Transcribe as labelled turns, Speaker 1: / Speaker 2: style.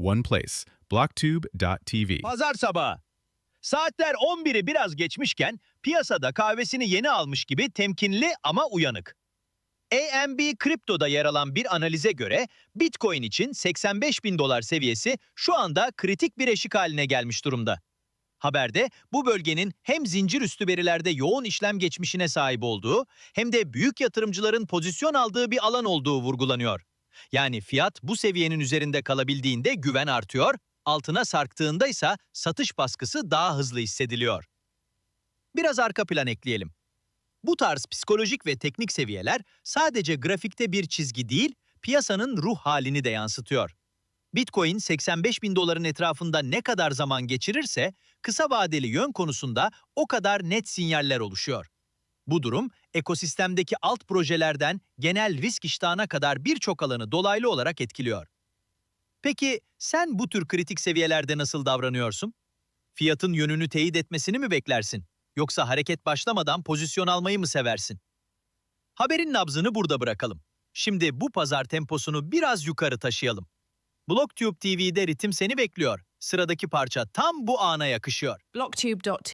Speaker 1: one place. blocktube.tv.
Speaker 2: Pazar sabahı. Saatler 11'i biraz geçmişken piyasada kahvesini yeni almış gibi temkinli ama uyanık. AMB Kripto'da yer alan bir analize göre Bitcoin için 85 bin dolar seviyesi şu anda kritik bir eşik haline gelmiş durumda. Haberde bu bölgenin hem zincir üstü verilerde yoğun işlem geçmişine sahip olduğu hem de büyük yatırımcıların pozisyon aldığı bir alan olduğu vurgulanıyor. Yani fiyat bu seviyenin üzerinde kalabildiğinde güven artıyor, altına sarktığında ise satış baskısı daha hızlı hissediliyor. Biraz arka plan ekleyelim. Bu tarz psikolojik ve teknik seviyeler sadece grafikte bir çizgi değil, piyasanın ruh halini de yansıtıyor. Bitcoin 85 bin doların etrafında ne kadar zaman geçirirse kısa vadeli yön konusunda o kadar net sinyaller oluşuyor. Bu durum ekosistemdeki alt projelerden genel risk iştahına kadar birçok alanı dolaylı olarak etkiliyor. Peki sen bu tür kritik seviyelerde nasıl davranıyorsun? Fiyatın yönünü teyit etmesini mi beklersin? Yoksa hareket başlamadan pozisyon almayı mı seversin? Haberin nabzını burada bırakalım. Şimdi bu pazar temposunu biraz yukarı taşıyalım. BlockTube TV'de ritim seni bekliyor. Sıradaki parça tam bu ana yakışıyor.
Speaker 3: blocktube.tv